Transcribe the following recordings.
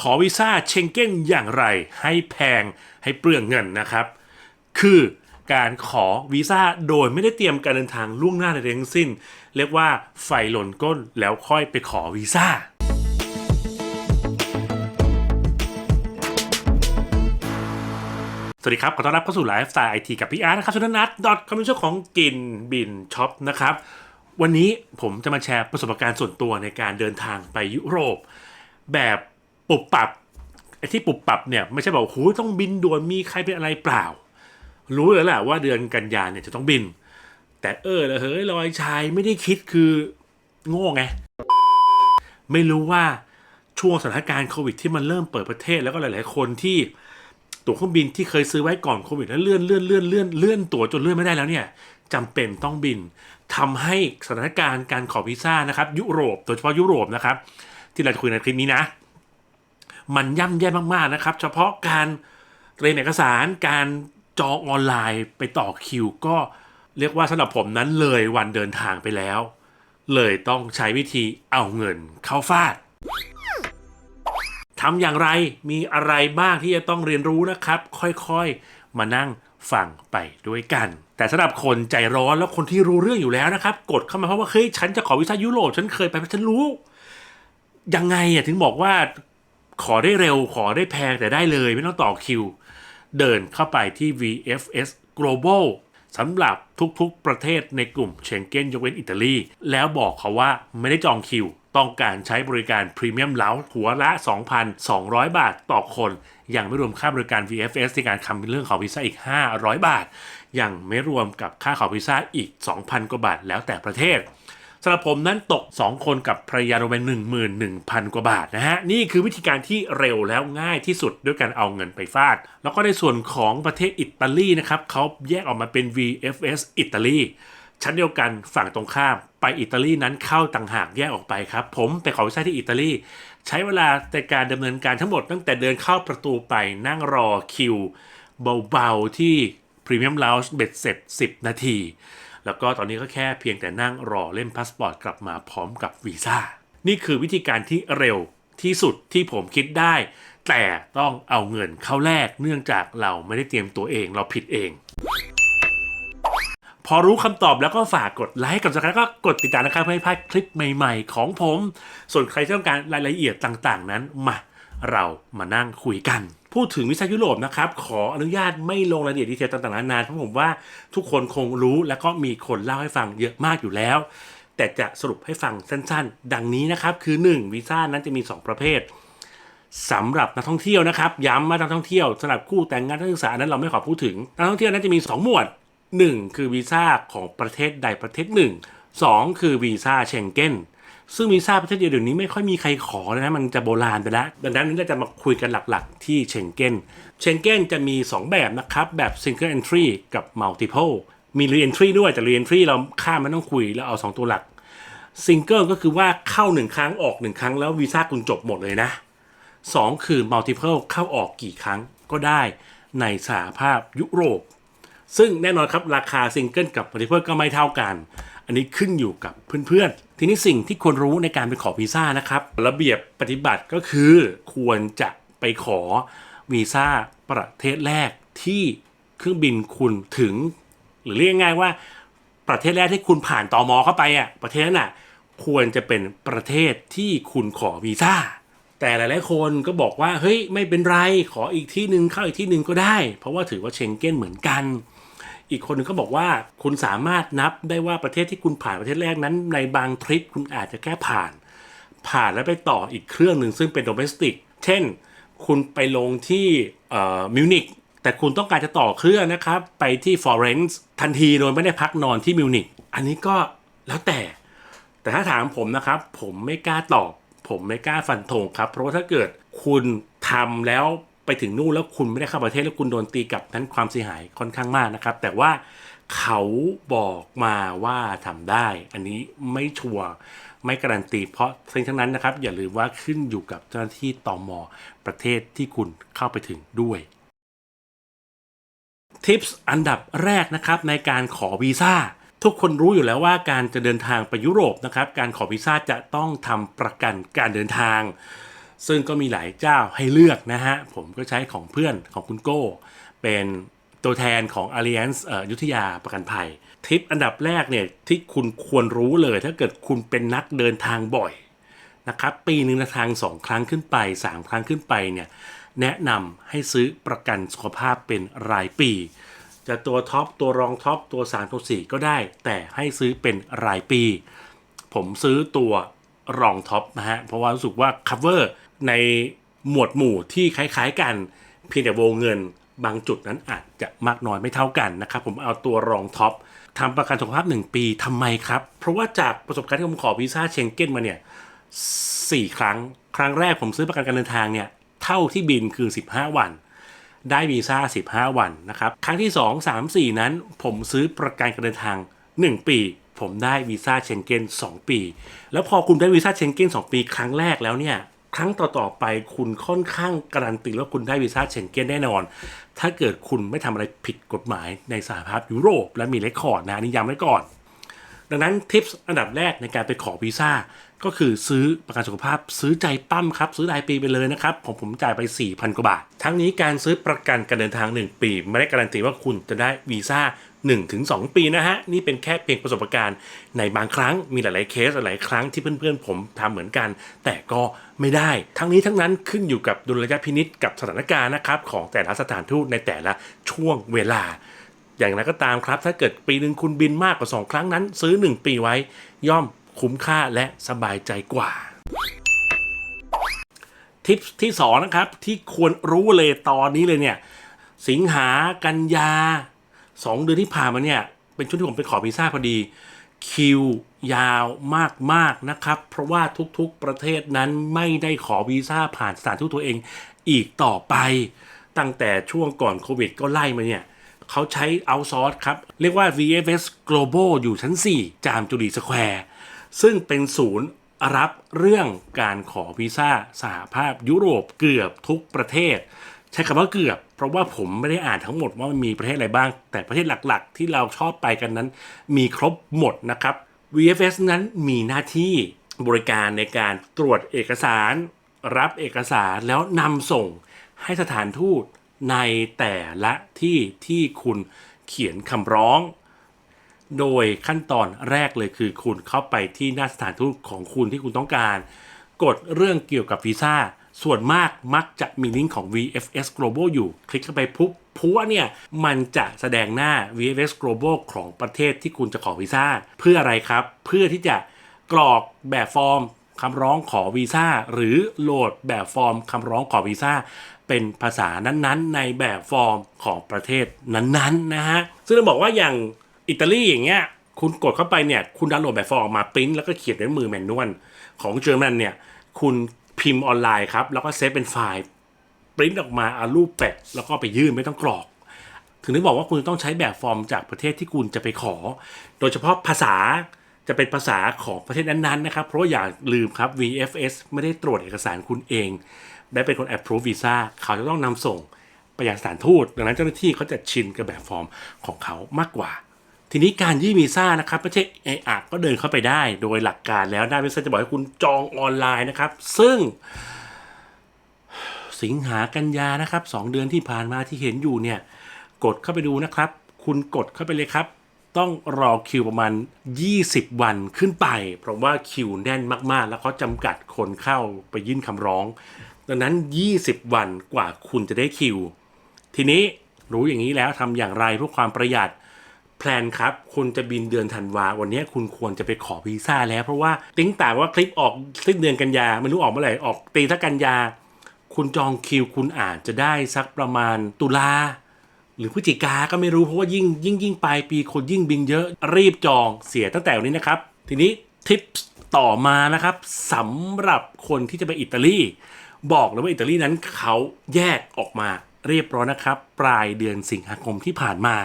ขอวีซ่าเชงเก้นอย่างไรให้แพงให้เปลืองเงินนะครับ คือการขอวีซ่าโดยไม่ได้เตรียมการเดินทางล่วงหน้าใดทั้งสิ้น เรียกว่าไฟหล่นก้นแล้วค่อยไปขอวีซ่าสวัสดีครับ ขอต้อนรับเข้าสู่ไลฟ์สไตล์ไอทีกับพี่อาร์ตนะครับชนนัทดอทคอมมิชชั่นของกินบินช็อปนะครับ วันนี้ผมจะมาแชร์ประสบการณ์ส่วนตัวในการเดินทางไปยุโรป แบบ ปุบปับไอ้ที่ปุบปับเนี่ยไม่ใช่บอกโหต้องบินด่วนมีใครเป็นอะไรเปล่า รู้แล้วแหละว่าเดือนกันยาเนี่ยจะต้องบิน แต่เออละเฮ้ยลอยชายไม่ได้คิดคือโง่ไง ไม่รู้ว่าช่วงสถานการณ์โควิดที่มันเริ่มเปิดประเทศแล้วก็หลาย ๆ คนที่ตั๋วเครื่องบินที่เคยซื้อไว้ก่อนโควิดแล้วเลื่อนเลื่อนเลื่อนเลื่อนเลื่อนตั๋วจนเลื่อนไม่ได้แล้วเนี่ยจำเป็นต้องบินทำให้สถานการณ์การขอวีซ่านะครับ ยุโรปโดยเฉพาะยุโรปนะครับ ที่เราจะคุยในคลิปนี้นะ มันย่ำแย่มากๆนะครับ เฉพาะการเตรียมเอกสารการจองออนไลน์ไปต่อคิว ก็เรียกว่าสำหรับผมนั้นเลยวันเดินทางไปแล้ว เลยต้องใช้วิธีเอาเงินเข้าฟาดทำอย่างไรมีอะไรบ้างที่จะต้องเรียนรู้นะครับ ค่อยๆมานั่งฟังไปด้วยกัน แต่สำหรับคนใจร้อนแล้วคนที่รู้เรื่องอยู่แล้วนะครับ กดเข้ามาเพราะว่าเฮ้ยฉันจะขอวีซ่ายุโรปฉันเคยไปฉันรู้ ยังไงอะถึงบอกว่า ขอได้เร็วขอได้แพงแต่ได้เลยไม่ต้องต่อคิว เดินเข้าไปที่ VFS Global สำหรับทุกๆประเทศในกลุ่มเชงเก้นยกเว้นอิตาลี แล้วบอกเขาว่าไม่ได้จองคิว ต้องการใช้บริการพรีเมียมเล้าหัวละ 2,200 บาทต่อคน ยังไม่รวมค่าบริการ VFS ในการคำเป็นเรื่องของวีซ่าอีก 500 บาท ยังไม่รวมกับค่าขอวีซ่าอีก 2,000 กว่าบาทแล้วแต่ประเทศ สำหรับผมนั้นตก 2 คนกับภรรยารวมเป็น11,000 กว่าบาทนะฮะ นี่คือวิธีการที่เร็วแล้วง่ายที่สุดด้วยการเอาเงินไปฟาด แล้วก็ในส่วนของประเทศอิตาลีนะครับเขาแยกออกมาเป็น VFS อิตาลีชั้นเดียวกันฝั่งตรงข้ามไปอิตาลีนั้นเข้าต่างหากแยกออกไปครับ ผมไปขอวีซ่าที่อิตาลีใช้เวลาในการดำเนินการทั้งหมดตั้งแต่เดินเข้าประตูไปนั่งรอคิว เบาๆที่ Premium Lounge เบ็ดเสร็จ 10 นาที แล้วก็ตอนนี้ก็แค่เพียงแต่นั่งรอเล่มพาสปอร์ตกลับมาพร้อมกับวีซ่านี่คือวิธีการที่เร็วที่สุดที่ผมคิดได้ แต่ต้องเอาเงินเข้าแลกเนื่องจากเราไม่ได้เตรียมตัวเองเราผิดเอง พอรู้คำตอบแล้วก็ฝากกดไลค์กับสักแล้วก็กดติดตามนะครับเพื่อให้พลาดคลิปใหม่ๆ ของผม ส่วนใครที่ต้องการรายละเอียดต่างๆ นั้นมาเรามานั่งคุยกัน พูดถึงวิซ่ายุโรปนะครับ ขออนุญาตไม่ลงรายละเอียดดีเทลต่างๆนานาเพราะผมว่าทุกคนคงรู้แล้วก็มีคนเล่าให้ฟังเยอะมากอยู่แล้ว แต่จะสรุปให้ฟังสั้นๆ ดังนี้นะครับ คือ 1 วีซ่านั้นจะมี 2 ประเภทสำหรับนักท่องเที่ยวนะครับ ย้ำว่านักท่องเที่ยวสำหรับคู่แต่งงานนักศึกษาอันนั้นเราไม่ขอพูดถึงนักท่องเที่ยวนั้นจะมี 2 หมวด 1 คือวีซ่าของประเทศใดประเทศหนึ่ง2คือวีซ่าเชงเก้น ซึ่งวีซ่าประเทศเดียวเดี๋ยวนี้ไม่ค่อยมีใครขอแล้วนะมันจะโบราณไปแล้วดังนั้นเราจะมาคุยกันหลักๆ ที่เชงเก้นเชงเก้นจะมี 2 แบบนะครับ แบบ single entry กับ multiple มี re-entry ด้วยแต่ re-entry เราข้ามไม่ต้องคุยแล้วเอา 2 ตัวหลัก single ก็คือว่าเข้า 1 ครั้งออก 1 ครั้งแล้ววีซ่าคุณจบหมดเลยนะ 2 คือ multiple เข้าออกกี่ครั้งก็ได้ในสหภาพยุโรป ซึ่งแน่นอนครับราคาซิงเกิลกับมัลติเพิลก็ไม่เท่ากัน อันนี้ขึ้นอยู่กับเพื่อนๆ ทีนี้สิ่งที่ควรรู้ในการไปขอวีซ่านะครับ ระเบียบปฏิบัติก็คือควรจะไปขอวีซ่าประเทศแรกที่เครื่องบินคุณถึง หรือเรียกง่ายๆว่า ประเทศแรกที่คุณผ่านตอมอเข้าไปอะประเทศนั้นอะควรจะเป็นประเทศที่คุณขอวีซ่าแต่หลายๆคนก็บอกว่าเฮ้ยไม่เป็นไรขออีกที่หนึ่งเข้าอีกที่หนึ่งก็ได้ เพราะว่าถือว่าเชงเก้นเหมือนกัน อีกคนหนึงก็บอกว่าคุณสามารถนับได้ว่าประเทศที่คุณผ่านประเทศแรกนั้น ในบางทริปคุณอาจจะแค่ผ่าน ผ่านแล้วไปต่ออีกเครื่องหนึ่งซึ่งเป็นโดเมสติกเช่น คุณไปลงที่มิวนิกแต่คุณต้องการจะต่อเครื่องนะครับ ไปที่ฟลอเรนซ์ทันทีโดยไม่ได้พักนอนที่มิวนิกอันนี้ก็แล้วแต่ แต่ถ้าถามผมนะครับ ผมไม่กล้าตอบ ผมไม่กล้าฟันธงครับ เพราะว่าถ้าเกิดคุณทำแล้ว ไปถึงนู่นแล้วคุณไม่ได้เข้าประเทศแล้วคุณโดนตีกลับนั้นความเสียหายค่อนข้างมากนะครับ แต่ว่าเขาบอกมาว่าทำได้ อันนี้ไม่ชัวร์ไม่การันตีเพราะทั้งทั้งนั้นนะครับ อย่าลืมว่าขึ้นอยู่กับเจ้าหน้าที่ตอมอประเทศที่คุณเข้าไปถึงด้วยทิปส์อันดับแรกนะครับในการขอวีซ่าทุกคนรู้อยู่แล้วว่าการจะเดินทางไปยุโรปนะครับ การขอวีซ่าจะต้องทำประกันการเดินทาง ซึ่งก็มีหลายเจ้าให้เลือกนะฮะ ผมก็ใช้ของเพื่อนของคุณโก้ เป็นตัวแทนของ Alliance ยุทธยาประกันภัยทริปอันดับแรกเนี่ยที่คุณควรรู้เลย ถ้าเกิดคุณเป็นนักเดินทางบ่อยนะครับปีหนึ่งนะทางสองครั้งขึ้นไป 3 ครั้งขึ้นไปเนี่ยแนะนำให้ซื้อประกันสุขภาพเป็นรายปี จะตัวท็อปตัวรองท็อปตัว3ตัว4ก็ได้ แต่ให้ซื้อเป็นรายปี ผมซื้อตัวรองท็อปนะฮะเพราะว่ารู้สึกว่า cover ในหมวดหมู่ที่คล้ายๆกัน เพียงแต่วงเงินบางจุดนั้นอาจจะมากน้อยไม่เท่ากันนะครับ ผมเอาตัวรองท็อปทำประกันสุขภาพ 1 ปีทำไมครับ เพราะว่าจากประสบการณ์ที่ผมขอวีซ่าเชงเก้นมาเนี่ยสี่ครั้ง ครั้งแรกผมซื้อประกันการเดินทางเนี่ยเท่าที่บินคือ 15 วัน ได้วีซ่า 15 วันนะครับ ครั้งที่ 2 3 4 นั้น ผมซื้อประกันการเดินทาง 1 ปี ผมได้วีซ่าเชงเก้น2 ปี แล้วพอคุณได้วีซ่าเชงเก้น2 ปี ครั้งแรกแล้วเนี่ย ครั้งต่อๆไปคุณค่อนข้างการันตีว่าคุณได้วีซ่าเชงเก้นแน่นอน ถ้าเกิดคุณไม่ทำอะไรผิดกฎหมายในสหภาพยุโรป และมีเรคคอร์ดนะนนี่ย้ำไว้ก่อน ดังนั้นทิปส์อันดับแรกในการไปขอวีซ่าก็คือซื้อประกันสุขภาพซื้อใจปั้มครับ ซื้อรายปีไปเลยนะครับ ผมผมจ่ายไป 4,000 กว่าบาท ทั้งนี้การซื้อประกันการเดินทาง 1 ปี ไม่ได้การันตีว่าคุณจะได้วีซ่า 1-2 ปีนะฮะ นี่เป็นแค่เพียงประสบการณ์ในบางครั้งมีหลายๆเคสหลายครั้งที่เพื่อนๆ ผมทำเหมือนกัน แต่ก็ไม่ได้ ทั้งนี้ทั้งนั้นขึ้นอยู่กับดุลยพินิษกับสถานการณ์นะครับของแต่ละสถานทูตในแต่ละช่วงเวลาอย่างไรก็ตามครับ ถ้าเกิดปีหนึ่งคุณบินมากกว่า 2 ครั้งนั้น ซื้อ 1 ปีไว้ ย่อมคุ้มค่าและสบายใจกว่า ทิปที่ 2 นะครับ ที่ควรรู้เลยตอนนี้เลยเนี่ย สิงหากันยา 2เดือนที่ผ่านมาเนี่ย เป็นช่วงที่ผมไปขอวีซ่าพอดี คิวยาวมากๆนะครับ เพราะว่าทุกๆประเทศนั้นไม่ได้ขอวีซ่าผ่านสถานทูตตัวเองอีกต่อไป ตั้งแต่ช่วงก่อนโควิดก็ไล่มาเนี่ยเขาใช้เอาซอร์สครับ เรียกว่า VFS Global อยู่ชั้น 4 จามจุรีสแควร์ซึ่งเป็นศูนย์รับเรื่องการขอวีซ่าสหภาพยุโรปเกือบทุกประเทศ ใช้คำว่าเกือบ เพราะว่าผมไม่ได้อ่านทั้งหมดว่ามันมีประเทศอะไรบ้าง แต่ประเทศหลักๆ ที่เราชอบไปกันนั้น มีครบหมดนะครับ VFS นั้นมีหน้าที่บริการในการตรวจเอกสาร รับเอกสารแล้วนำส่งให้สถานทูตในแต่ละที่ที่คุณเขียนคำร้อง โดยขั้นตอนแรกเลยคือคุณเข้าไปที่หน้าสถานทูตของคุณที่คุณต้องการ กดเรื่องเกี่ยวกับวีซ่า ส่วนมากมักจะมีลิงก์ของ VFS Global อยู่ คลิกเข้าไปปุ๊บพัวเนี่ย มันจะแสดงหน้า VFS Global ของประเทศที่คุณจะขอวีซ่า เพื่ออะไรครับ เพื่อที่จะกรอกแบบฟอร์มคำร้องขอวีซ่า หรือโหลดแบบฟอร์มคำร้องขอวีซ่า เป็นภาษานั้นๆ ในแบบฟอร์มของประเทศนั้นๆนะฮะซึ่งต้องบอกว่าอย่างอิตาลีอย่างเงี้ยคุณกดเข้าไปเนี่ย คุณดาวน์โหลดแบบฟอร์มออกมาปริ้นแล้วก็เขียนด้วยมือแมนนวลของเจอรมันเนี่ย คุณ พิมพ์ออนไลน์ครับ แล้วก็เซฟเป็นไฟล์ปริ้นออกมาเอารูปแปะแล้วก็ไปยื่นไม่ต้องกรอก ถึงได้บอกว่าคุณต้องใช้แบบฟอร์มจากประเทศที่คุณจะไปขอ โดยเฉพาะภาษาจะเป็นภาษาของประเทศนั้นๆนะครับ เพราะอย่าลืมครับ VFS ไม่ได้ตรวจเอกสารคุณเอง ได้เป็นคน approve visa เขาจะต้องนำส่งไปยังสถานทูต ดังนั้นเจ้าหน้าที่เขาจะชินกับแบบฟอร์มของเขามากกว่า ทีนี้การยื่นวีซ่านะครับไม่ใช่ไออะก็เดินเข้าไปได้ โดยหลักการแล้วได้เวีซ่าจะบอกให้คุณจองออนไลน์นะครับ ซึ่ง สิงหากันยานะครับสองเดือนที่ผ่านมาที่เห็นอยู่เนี่ย กดเข้าไปดูนะครับ คุณกดเข้าไปเลยครับต้องรอคิวประมาณ 20 วันขึ้นไป เพราะว่าคิวแน่นมากๆ แล้วเขาจำกัดคนเข้าไปยื่นคำร้อง ดังนั้น 20 วันกว่าคุณจะได้คิว ทีนี้รู้อย่างนี้แล้วทำอย่างไรเพื่อความประหยัด พลนครับคุณจะบินเดือนธันวา วันนี้คุณควรจะไปขอวีซ่าแล้ว เพราะว่าติ้งแต่ว่าคลิปออกสิ้นเดือนกันยาไม่รู้ออกเมื่อไหร่ออกตีถ้ากันยา คุณจองคิวคุณอาจจะได้สักประมาณตุลาหรือพฤศจิกาก็ไม่รู้เพราะว่ายิ่งยิ่งยิ่งปลายปีคนยิ่งบินเยอะรีบจองเสียตั้งแต่วันนี้นะครับ ทีนี้ทิปต่อมานะครับสำหรับคนที่จะไปอิตาลีบอกเลยว่าอิตาลีนั้นเขาแยกออกมาเรียบร้อยนะครับ ปลายเดือนสิงหาคมที่ผ่านมา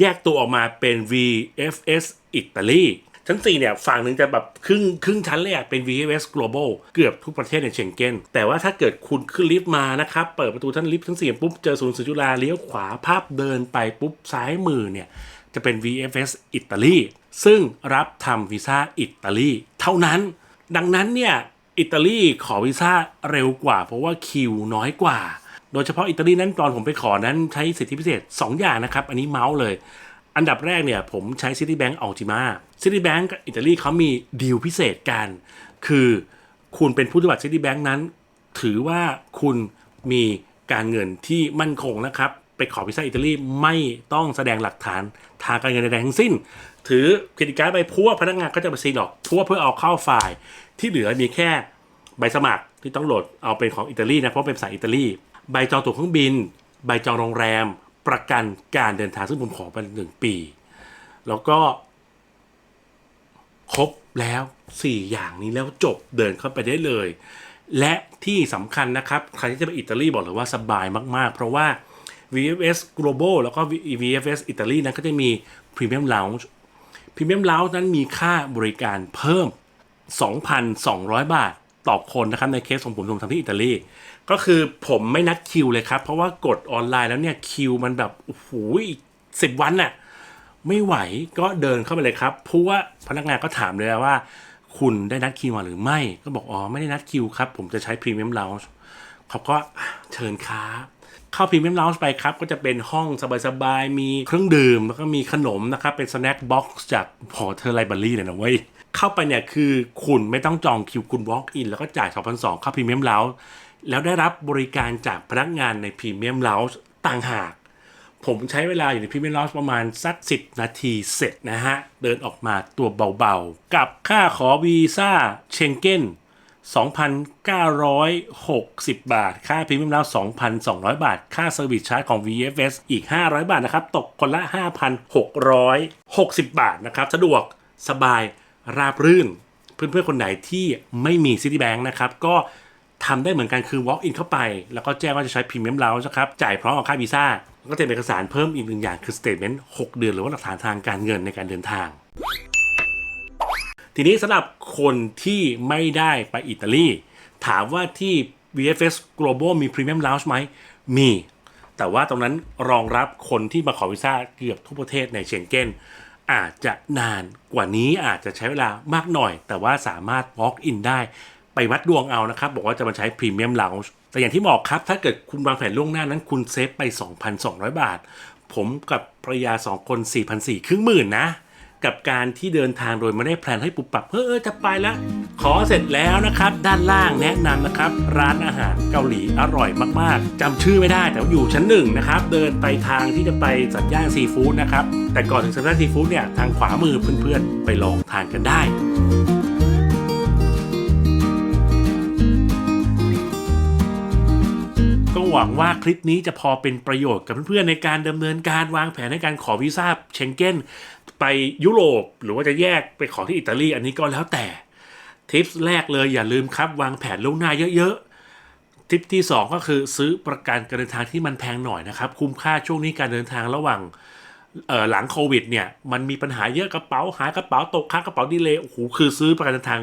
แยกตัวออกมาเป็น VFS อิตาลีชั้น4เนี่ยฝั่งหนึ่งจะแบบครึ่งครึ่งชั้นเลยอะเป็น VFS Global เกือบทุกประเทศในเชงเก้นแต่ว่าถ้าเกิดคุณขึ้นลิฟต์มานะครับ เปิดประตูท่านลิฟต์ทั้งสี่ปุ๊บ เจอศูนย์สื่อจุฬาเลี้ยวขวาภาพเดินไปปุ๊บ ซ้ายมือเนี่ย จะเป็น VFS อิตาลีซึ่งรับทำวีซ่าอิตาลีเท่านั้น ดังนั้นเนี่ยอิตาลีขอวีซ่าเร็วกว่า เพราะว่าคิวน้อยกว่า โดยเฉพาะอิตาลีนั้นตอนผมไปขอนั้นใช้สิทธิพิเศษ 2 อย่างนะครับ อันนี้เมาส์เลย อันดับแรกเนี่ยผมใช้ Citibank Ultima Citibank กับอิตาลีเขามีดีลพิเศษกัน คือคุณเป็นผู้ถือบัตร Citibank นั้น ถือว่าคุณมีการเงินที่มั่นคงนะครับ ไปขอวีซ่าอิตาลีไม่ต้องแสดงหลักฐานทางการเงินใดๆทั้งสิ้น ถือเครดิตการ์ดไปพัวพนักงานก็จะมาซีหรอกพัวเพื่อเอาเข้าไฟล์ ที่เหลือมีแค่ใบสมัครที่ต้องโหลดเอาเป็นของอิตาลีนะเพราะเป็นภาษาอิตาลี ใบจองตั๋วเครื่องบิน ใบจองโรงแรม ประกันการเดินทางซึ่งผมขอไปหนึ่งปี แล้วก็ ครบแล้ว 4 อย่างนี้แล้วจบเดินเข้าไปได้เลย และที่สำคัญนะครับ ใครที่จะไปอิตาลีบอกเลยว่าสบายมาก ๆ เพราะว่า VFS Global แล้วก็ VFS อิตาลีนั้นก็จะมี Premium Lounge Premium Lounge นั้นมีค่าบริการเพิ่ม 2,200 บาท ต่อคนนะครับในเคสของผมผมทำที่อิตาลีก็คือผมไม่นัดคิวเลยครับ เพราะว่ากดออนไลน์แล้วเนี่ยคิวมันแบบโอ้โหสิบวันน่ะไม่ไหวก็เดินเข้าไปเลยครับเพราะว่าพนักงานก็ถามเลยว่า คุณได้นัดคิวมาหรือไม่ ก็บอกอ๋อไม่ได้นัดคิวครับ ผมจะใช้พรีเมียมเล u ว g e เขาก็เชิญครับเข้าพรีเมียมเล u ว g e ไปครับ ก็จะเป็นห้องสบายๆ มีเครื่องดื่ม แล้วก็มีขนมนะครับ เป็นสแน็คบ็อกซ์จากพอเทอร์ไลบรารี่เลยนะเว้ย เข้าไปเนี่ยคือคุณไม่ต้องจองคิวคุณ walk in แล้วก็จ่าย 2,200เข้าพรีเมียมเล u ว g e แล้วได้รับบริการจากพนักงานในพรีเมียมเล u ว g e ต่างหาก ผมใช้เวลาอยู่ในพรีเมียมเล u ว g e ประมาณสัก 10 นาทีเสร็จนะฮะ เดินออกมาตัวเบาๆ กับค่าขอวีซ่าเชงเก้น2,960 บาท ค่าพรีเมียมล u ว g e 2,200 บาท ค่าเซอร์วิสชาร์จของ VFS อีก 500 บาทนะครับ ตกคนละ 5,660 บาทนะครับ สะดวกสบาย ราบรื่น เพื่อนๆคนไหนที่ไม่มี Citibank นะครับก็ทำได้เหมือนกันคือ walk in เข้าไป แล้วก็แจ้งว่าจะใช้ Premium Lounge นะครับจ่ายพร้อมกับค่าวีซ่าก็จะเป็นเอกสารเพิ่มอีกหนึ่งอย่างคือ statement 6 เดือนหรือว่าหลักฐานทางการเงินในการเดินทาง ทีนี้สำหรับคนที่ไม่ได้ไปอิตาลี ถามว่าที่ VFS Global มี Premium Lounge ไหมมี แต่ว่าตรงนั้นรองรับคนที่มาขอวีซ่าเกือบทุกประเทศในเชงเก้น อาจจะนานกว่านี้อาจจะใช้เวลามากหน่อย แต่ว่าสามารถ walk in ได้ไปวัดดวงเอานะครับ บอกว่าจะมาใช้ Premium Lounge แต่อย่างที่บอกครับ ถ้าเกิดคุณวางแผนล่วงหน้านั้นคุณเซฟไป 2,200 บาท ผมกับภรรยา 2 คน 4,400ครึ่งหมื่นนะ กับการที่เดินทางโดยไม่ได้แพลนให้ปุบปับเฮ้ออจะไปแล้วขอเสร็จแล้วนะครับ ด้านล่างแนะนำนะครับ ร้านอาหารเกาหลีอร่อยมากๆจำชื่อไม่ได้แต่ว่าอยู่ชั้นหนึ่งนะครับ เดินไปทางที่จะไปสัญญาณซีฟู้ดนะครับ แต่ก่อนถึงสัญญาณซีฟู้ดเนี่ยทางขวามือเพื่อนๆ ไปลองทานกันได้ก็หวังว่าคลิปนี้จะพอเป็นประโยชน์กับเพื่อนๆในการดำเนินการวางแผนในการขอวีซ่าเชงเก้น ไปยุโรปหรือว่าจะแยกไปขอที่อิตาลีอันนี้ก็แล้วแต่ทิปแรกเลยอย่าลืมครับ วางแผนล่วงหน้าเยอะๆ ทิปที่ 2 ก็คือซื้อประกันการเดินทางที่มันแพงหน่อยนะครับ คุ้มค่าช่วงนี้การเดินทางระหว่างหลังโควิดเนี่ยมันมีปัญหาเยอะกระเป๋าหายกระเป๋าตกค้างกระเป๋าดีเลยโอ้โหคือซื้อประกันเดินทาง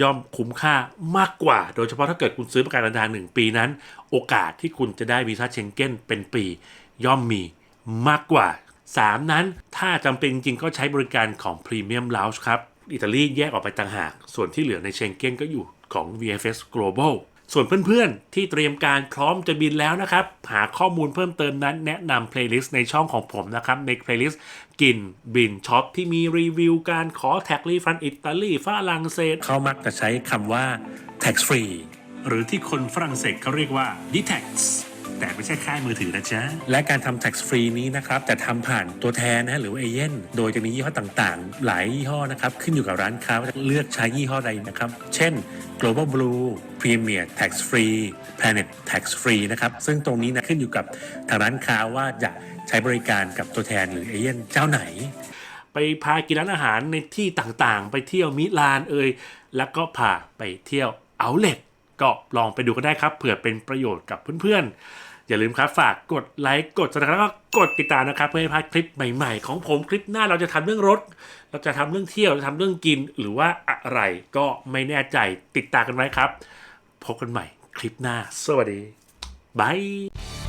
ย่อมคุ้มค่ามากกว่า โดยเฉพาะถ้าเกิดคุณซื้อประกันเดินทางหนึ่งปีนั้น โอกาสที่คุณจะได้วีซ่าเชงเก้นเป็นปี ย่อมมีมากกว่า 3 นั้นถ้าจำเป็นจริงก็ใช้บริการของ Premium Lounge ครับ อิตาลีแยกออกไปต่างหาก ส่วนที่เหลือในเชงเก้นก็อยู่ของ VFS Global ส่วนเพื่อนๆ ที่เตรียมการพร้อมจะบินแล้วนะครับ หาข้อมูลเพิ่มเติมนั้นแนะนำเพลย์ลิสต์ในช่องของผมนะครับ ในเพลย์ลิสต์กินบินช็อปที่มีรีวิวการขอแท็กรีฟันอิตาลีฝรั่งเศส เขามักจะใช้คำว่า tax free หรือที่คนฝรั่งเศสเขาเรียกว่า detax แต่ไม่ใช่ค่ายมือถือนะจ๊ะ และการทำ tax free นี้นะครับจะทำผ่านตัวแทนนะหรือว่าเอเย่นโดยจะมียี่ห้อต่างๆ หลายยี่ห้อนะครับขึ้นอยู่กับร้านค้าว่าจะเลือกใช้ยี่ห้อใดนะครับ เช่น global blue premier tax free planet tax free นะครับซึ่งตรงนี้นะขึ้นอยู่กับทางร้านค้าว่าจะใช้บริการกับตัวแทนหรือเอเย่นเจ้าไหน ไปพากินร้านอาหารในที่ต่างๆ ไปเที่ยวมิลานเอ่ยแล้วก็พาไปเที่ยวเอาเล็ตก็ลองไปดูก็ได้ครับเผื่อเป็นประโยชน์กับเพื่อนๆ อย่าลืมครับฝากกดไลค์กดสมัครแล้วก็กดติดตามนะครับ เพื่อให้พลาดคลิปใหม่ๆ ของผมคลิปหน้าเราจะทำเรื่องรถ เราจะทำเรื่องเที่ยวจะทำเรื่องกินหรือว่าอะไรก็ไม่แน่ใจติดตามกันไว้ครับ พบกันใหม่คลิปหน้า สวัสดีบาย